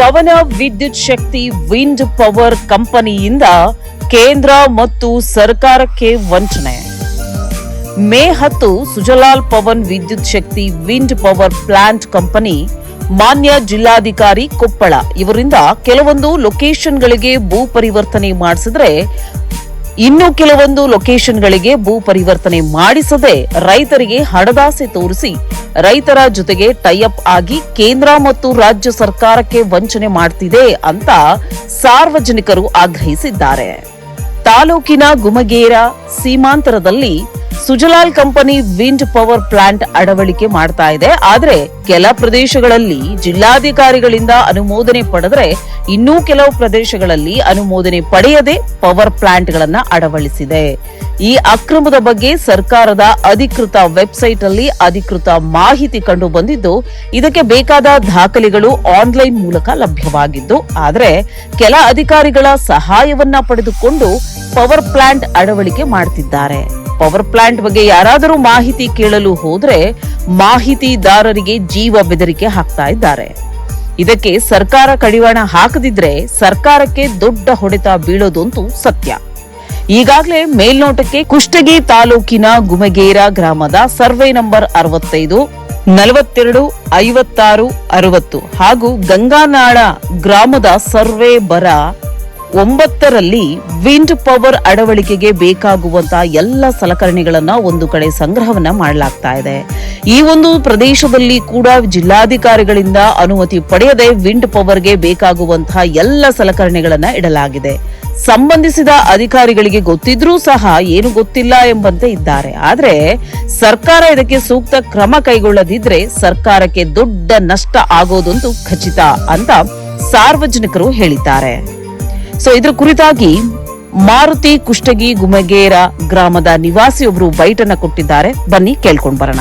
ಪವನ ವಿದ್ಯುತ್ ಶಕ್ತಿ wind power ಕಂಪನಿಯಿಂದ ಕೇಂದ್ರ ಮತ್ತು ಸರ್ಕಾರಕ್ಕೆ ವಂಚನೆ. ಮೇ ಹತ್ತು Sujalal Pavan Vidyut Shakti wind power plant company, ಮಾನ್ಯ ಜಿಲ್ಲಾಧಿಕಾರಿ ಕೊಪ್ಪಳ. ಇವರಿಂದ ಕೆಲವೊಂದು ಲೊಕೇಶನ್ಗಳಿಗೆ ಭೂ ಪರಿವರ್ತನೆ ಮಾಡಿಸಿದ್ರೆ ಇನ್ನು ಕೆಲವೊಂದು ಲೊಕೇಶನ್ಗಳಿಗೆ ಭೂ ಪರಿವರ್ತನೆ ಮಾಡಿಸದೆ ರೈತರಿಗೆ ಹಣದಾಸೆ ತೋರಿಸಿ ರೈತರ ಜೊತೆಗೆ ಟೈಅಪ್ ಆಗಿ ಕೇಂದ್ರ ಮತ್ತು ರಾಜ್ಯ ಸರ್ಕಾರಕ್ಕೆ ವಂಚನೆ ಮಾಡ್ತಿದೆ ಅಂತ ಸಾರ್ವಜನಿಕರು ಆಗ್ರಹಿಸಿದ್ದಾರೆ. ತಾಲೂಕಿನ Gumagera ಸೀಮಾಂತರದಲ್ಲಿ Sujalal company wind power plant ಅಳವಡಿಕೆ ಮಾಡ್ತಾ ಇದೆ. ಆದರೆ ಕೆಲ ಪ್ರದೇಶಗಳಲ್ಲಿ ಜಿಲ್ಲಾಧಿಕಾರಿಗಳಿಂದ ಅನುಮೋದನೆ ಪಡೆದ್ರೆ ಇನ್ನೂ ಕೆಲವು ಪ್ರದೇಶಗಳಲ್ಲಿ ಅನುಮೋದನೆ ಪಡೆಯದೆ ಪವರ್ ಪ್ಲಾಂಟ್ಗಳನ್ನ ಅಳವಡಿಸಿದೆ ಈ ಅಕ್ರಮದ ಬಗ್ಗೆ ಸರ್ಕಾರದ ಅಧಿಕೃತ ವೆಬ್ಸೈಟ್ ಅಲ್ಲಿ ಅಧಿಕೃತ ಮಾಹಿತಿ ಕಂಡು ಬಂದಿದ್ದು ಇದಕ್ಕೆ ಬೇಕಾದ ದಾಖಲೆಗಳು ಆನ್ಲೈನ್ ಮೂಲಕ ಲಭ್ಯವಾಗಿದ್ದು, ಆದರೆ ಕೆಲ ಅಧಿಕಾರಿಗಳ ಸಹಾಯವನ್ನ ಪಡೆದುಕೊಂಡು ಪವರ್ ಪ್ಲಾಂಟ್ ಅಳವಡಿಕೆ ಮಾಡ್ತಿದ್ದಾರೆ. ಪವರ್ ಪ್ಲಾಂಟ್ ಬಗ್ಗೆ ಯಾರಾದರೂ ಮಾಹಿತಿ ಕೇಳಲು ಹೋದ್ರೆ ಮಾಹಿತಿದಾರರಿಗೆ ಜೀವ ಬೆದರಿಕೆ ಹಾಕ್ತಾ ಇದ್ದಾರೆ. ಇದಕ್ಕೆ ಸರ್ಕಾರ ಕಡಿವಾಣ ಹಾಕದಿದ್ರೆ ಸರ್ಕಾರಕ್ಕೆ ದೊಡ್ಡ ಹೊಡೆತ ಬೀಳೋದಂತೂ ಸತ್ಯ. ಈಗಾಗಲೇ ಮೇಲ್ನೋಟಕ್ಕೆ ಕುಷ್ಟಗಿ ತಾಲೂಕಿನ ಗುಮಗೇರ ಗ್ರಾಮದ ಸರ್ವೆ ನಂಬರ್ ಅರವತ್ತೈದು, ನಲವತ್ತೆರಡು, ಐವತ್ತಾರು, ಅರವತ್ತು ಹಾಗೂ ಗಂಗಾನಾಳ ಗ್ರಾಮದ ಸರ್ವೆ ಬರ ಒಂಬತ್ತರಲ್ಲಿ ವಿಂಡ್ ಪವರ್ ಅಳವಡಿಕೆಗೆ ಬೇಕಾಗುವಂತಹ ಎಲ್ಲ ಸಲಕರಣೆಗಳನ್ನ ಒಂದು ಕಡೆ ಸಂಗ್ರಹವನ್ನ ಮಾಡಲಾಗ್ತಾ ಇದೆ. ಈ ಒಂದು ಪ್ರದೇಶದಲ್ಲಿ ಕೂಡ ಜಿಲ್ಲಾಧಿಕಾರಿಗಳಿಂದ ಅನುಮತಿ ಪಡೆಯದೆ ವಿಂಡ್ ಪವರ್ಗೆ ಬೇಕಾಗುವಂತಹ ಎಲ್ಲ ಸಲಕರಣೆಗಳನ್ನ ಇಡಲಾಗಿದೆ. ಸಂಬಂಧಿಸಿದ ಅಧಿಕಾರಿಗಳಿಗೆ ಗೊತ್ತಿದ್ರೂ ಸಹ ಏನು ಗೊತ್ತಿಲ್ಲ ಎಂಬಂತೆ ಇದ್ದಾರೆ. ಆದರೆ ಸರ್ಕಾರ ಇದಕ್ಕೆ ಸೂಕ್ತ ಕ್ರಮ ಕೈಗೊಳ್ಳದಿದ್ರೆ ಸರ್ಕಾರಕ್ಕೆ ದೊಡ್ಡ ನಷ್ಟ ಆಗೋದೊಂದು ಖಚಿತ ಅಂತ ಸಾರ್ವಜನಿಕರು ಹೇಳಿದ್ದಾರೆ. ಸೊ ಇದ್ರ ಕುರಿತಾಗಿ ಮಾರುತಿ ಕುಷ್ಟಗಿ ಗುಮಗೇರ ಗ್ರಾಮದ ನಿವಾಸಿಯೊಬ್ರು ಬೈಟನ್ನ ಕೊಟ್ಟಿದ್ದಾರೆ. ಬನ್ನಿ ಕೇಳ್ಕೊಂಡ್ ಬರೋಣ.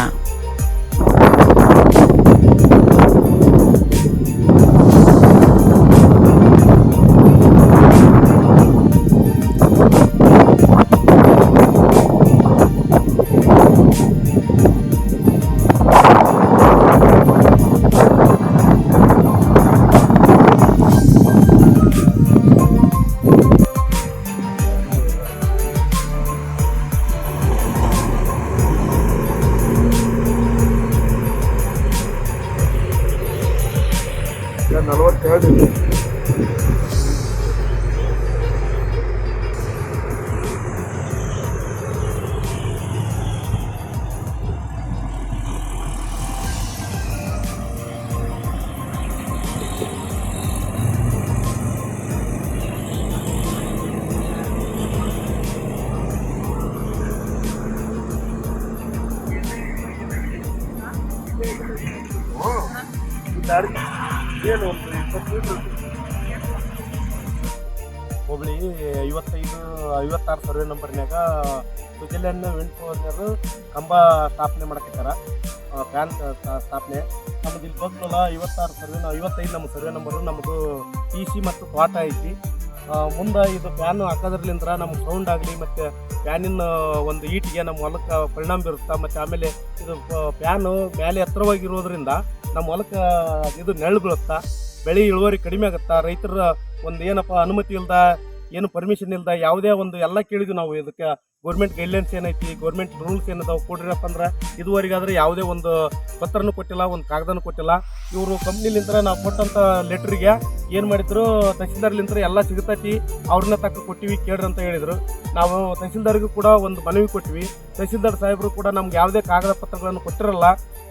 ಈಗ ನಲವತ್ತೆರಡು ಇದೆ ದಾರಿ ಏನು ಒಂದು ಇಪ್ಪತ್ತು ಮೀಟ್ರ್ ಹೋಬಳಿ ಐವತ್ತೈದು, ಐವತ್ತಾರು ಸರ್ವೆ ನಂಬರ್ನ್ಯಾಗ ಸುಜಲ್ಯನ್ ವಿಂಡ್ ಪವರ್ನರು ಕಂಬ ಸ್ಥಾಪನೆ ಮಾಡಕತ್ತಾರ ಫ್ಯಾನ್ ಸ್ಥಾಪನೆ. ನಮ್ದು ಇಲ್ಲಿ ಬಂದಲ್ಲ ಐವತ್ತಾರು ಸರ್ವೆ ಐವತ್ತೈದು ನಮ್ಮ ಸರ್ವೆ ನಂಬರು ನಮ್ಮದು ಟಿ ಸಿ ಮತ್ತು ತೋಟ ಐತಿ. ಮುಂದೆ ಇದು ಫ್ಯಾನ್ ಹಾಕೋದ್ರಲಿಂದ್ರ ನಮ್ಗೆ ಸೌಂಡ್ ಆಗಲಿ, ಮತ್ತು ಫ್ಯಾನಿನ ಒಂದು ಈಟಿಗೆ ನಮ್ಮ ಹೊಲಕ್ಕೆ ಪರಿಣಾಮ ಬೀರುತ್ತೆ, ಮತ್ತು ಆಮೇಲೆ ಇದು ಫ್ಯಾನು ಮೇಲೆ ಎತ್ತರವಾಗಿರೋದ್ರಿಂದ ನಮ್ಮ ಹೊಲಕ್ಕೆ ಇದು ನೆರಳು ಬೀಳುತ್ತಾ. ಬೆಳೆ ಇಳುವರಿ ಕಡಿಮೆ ಆಗುತ್ತಾ? ರೈತರ ಒಂದು ಏನಪ್ಪ ಅನುಮತಿ ಇಲ್ದ, ಏನು ಪರ್ಮಿಷನ್ ಇಲ್ದ, ಯಾವುದೇ ಒಂದು ಎಲ್ಲ ಕೇಳಿದ್ವಿ ನಾವು ಇದಕ್ಕೆ. ಗೌರ್ಮೆಂಟ್ ಗೈಡ್ಲೈನ್ಸ್ ಏನೈತಿ, ಗೌರ್ಮೆಂಟ್ ರೂಲ್ಸ್ ಏನದಾವೆ ಕೊಡ್ರಿರಪ್ಪ ಅಂದ್ರೆ ಇದುವರೆಗಾದ್ರೆ ಯಾವುದೇ ಒಂದು ಪತ್ರನೂ ಕೊಟ್ಟಿಲ್ಲ, ಒಂದು ಕಾಗದನೂ ಕೊಟ್ಟಿಲ್ಲ. ಇವರು ಕಂಪ್ನಿಲಿಂದ ನಾವು ಕೊಟ್ಟಂಥ ಲೆಟ್ರಿಗೆ ಏನು ಮಾಡಿದ್ರು ತಹಸೀಲ್ದಾರ್ಲಿಂತ್ರ ಎಲ್ಲ ಸಿಗತೈತಿ, ಅವ್ರನ್ನ ತಕ್ಕ ಕೊಟ್ಟಿವಿ ಕೇಳ್ರಿ ಅಂತ ಹೇಳಿದರು. ನಾವು ತಹಸೀಲ್ದಾರ್ಗೂ ಕೂಡ ಒಂದು ಮನವಿ ಕೊಟ್ಟಿವಿ. ತಹಸೀಲ್ದಾರ್ ಸಾಹೇಬರು ಕೂಡ ನಮ್ಗೆ ಯಾವುದೇ ಕಾಗದ ಪತ್ರಗಳನ್ನು ಕೊಟ್ಟಿರಲ್ಲ,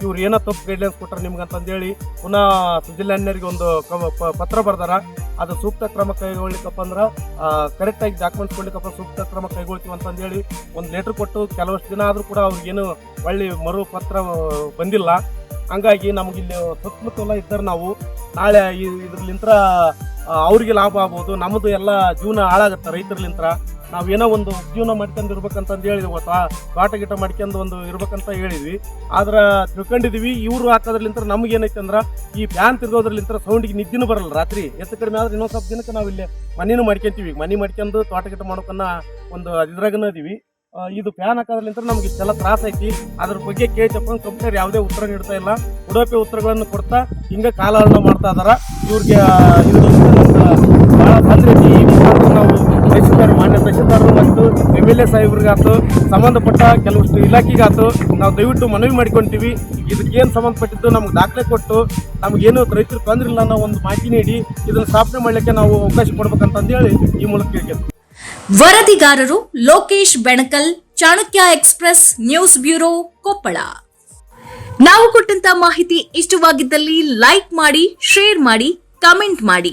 ಇವ್ರು ಏನೋ ತಪ್ಪು ಗೈಡ್ಲೈನ್ಸ್ ಕೊಟ್ಟರು ನಿಮ್ಗೆ ಅಂತಂದೇಳಿ ಪುನಃ ಸುಜಿಲ್ಯಾನ್ಯರಿಗೆ ಒಂದು ಪತ್ರ ಬರ್ದಾರ. ಅದು ಸೂಕ್ತ ಕ್ರಮ ಕೈಗೊಳ್ಳಿಕಪ್ಪ ಅಂದ್ರೆ ಕರೆಕ್ಟಾಗಿ ಡಾಕ್ಯುಮೆಂಟ್ಸ್ ಕೊಡ್ಲಿಕ್ಕಪ್ಪ ಸೂಕ್ತ ಕ್ರಮ ಕೈಗೊಳ್ತೀವಿ ಅಂತಂದೇಳಿ ಒಂದು ಲೆಟ್ರ್ ಕೊಟ್ಟು ಕೆಲವಷ್ಟು ದಿನ ಆದರೂ ಕೂಡ ಅವ್ರಿಗೇನು ಒಳ್ಳೆ ಮರು ಪತ್ರ ಬಂದಿಲ್ಲ. ಹಂಗಾಗಿ ನಮಗಿಲ್ಲಿ ಸುತ್ತಮುತ್ತಲ ಇದ್ದಾರೆ ನಾವು. ನಾಳೆ ಇದ್ರಲಿಂತ್ರ ಅವ್ರಿಗೆ ಲಾಭ ಆಗ್ಬೋದು. ನಮ್ಮದು ಎಲ್ಲ ಜೀವನ ಹಾಳಾಗತ್ತೆ ರೈತರ್ಲಿಂತ್ರ. ನಾವೇನೋ ಒಂದು ಜೀವನ ಮಾಡ್ಕೊಂಡು ಇರ್ಬೇಕಂತಂದು ಹೇಳಿದ್ವಿ ಗೊತ್ತಾ? ತೋಟ ಗಿಟ ಮಾಡ್ಕೊಂಡು ಒಂದು ಇರ್ಬೇಕಂತ ಹೇಳಿದ್ವಿ. ಆದ್ರೆ ತಿಳ್ಕೊಂಡಿದ್ವಿ, ಇವರು ಹಾಕೋದ್ರಲಿಂತ್ರ ನಮ್ಗೆ ಏನೈತೆ ಅಂದ್ರೆ, ಈ ಫ್ಯಾನ್ ತಿರ್ಗೋದ್ರಲಿಂತ್ರ ಸೌಂಡಿಗೆ ನಿದ್ದಿನ ಬರಲ್ಲ ರಾತ್ರಿ. ಎತ್ತ ಕಡಿಮೆ ಆದ್ರೆ ಇನ್ನೊಂದು ಸ್ವಲ್ಪ ದಿನಕ್ಕೆ ನಾವು ಇಲ್ಲಿ ಮನೇನು ಮಾಡ್ಕೊಂತೀವಿ. ಮನೆ ಮಾಡ್ಕೊಂಡು ತೋಟ ಗಿಟ ಮಾಡೋಕನ್ನ ಒಂದು ಇದ್ರಾಗನ ಇದೀವಿ. ಇದು ಫ್ಯಾನ್ ಹಾಕೋದ್ರಿಂದ ನಮ್ಗೆ ಇಷ್ಟೆಲ್ಲ ತ್ರಾಸ ಐತಿ. ಅದ್ರ ಬಗ್ಗೆ ಕೇಳ್ತಪ್ಪ ಕಂಪ್ನಿಯರ್ ಯಾವುದೇ ಉತ್ತರ ನೀಡ್ತಾ ಇಲ್ಲ. ಉಡೋಪಿ ಉತ್ತರಗಳನ್ನು ಕೊಡ್ತಾ ಹಿಂಗೆ ಕಾಲಹರಣ ಮಾಡ್ತಾ ಇದಾರ. ಇವ್ರಿಗೆ ಇದು ಭಾಳ ಈ ನಾವು ತಹಸೀಲ್ದಾರ್ ಮಾನ್ಯ ತಹಸೀಲ್ದಾರರು ಮತ್ತು ಎಂ ಎಲ್ ಎ ಸಾಹೇಬ್ರಿಗಾತು, ಸಂಬಂಧಪಟ್ಟ ಕೆಲವಷ್ಟು ಇಲಾಖೆಗಾತು ನಾವು ದಯವಿಟ್ಟು ಮನವಿ ಮಾಡ್ಕೊತೀವಿ. ಇದಕ್ಕೇನು ಸಂಬಂಧಪಟ್ಟಿದ್ದು ನಮ್ಗೆ ದಾಖಲೆ ಕೊಟ್ಟು ನಮಗೇನು ರೈತರು ತೊಂದರಿಲ್ಲ ಅನ್ನೋ ಒಂದು ಮಾಹಿತಿ ನೀಡಿ, ಇದನ್ನು ಸ್ಥಾಪನೆ ಮಾಡಲಿಕ್ಕೆ ನಾವು ಅವಕಾಶ ಕೊಡ್ಬೇಕಂತಂದೇಳಿ ಈ ಮೂಲಕ ಕೇಳ್ಕೊಂತೀವಿ ವರದಿಗಾರರು Lokesh Benakal, Chanakya express news bureau Koppal. ನಾವು ಕೊಟ್ಟಂತ ಮಾಹಿತಿ ಇಷ್ಟವಾಗಿದ್ದಲ್ಲಿ ಲೈಕ್ ಮಾಡಿ, ಶೇರ್ ಮಾಡಿ, ಕಮೆಂಟ್ ಮಾಡಿ.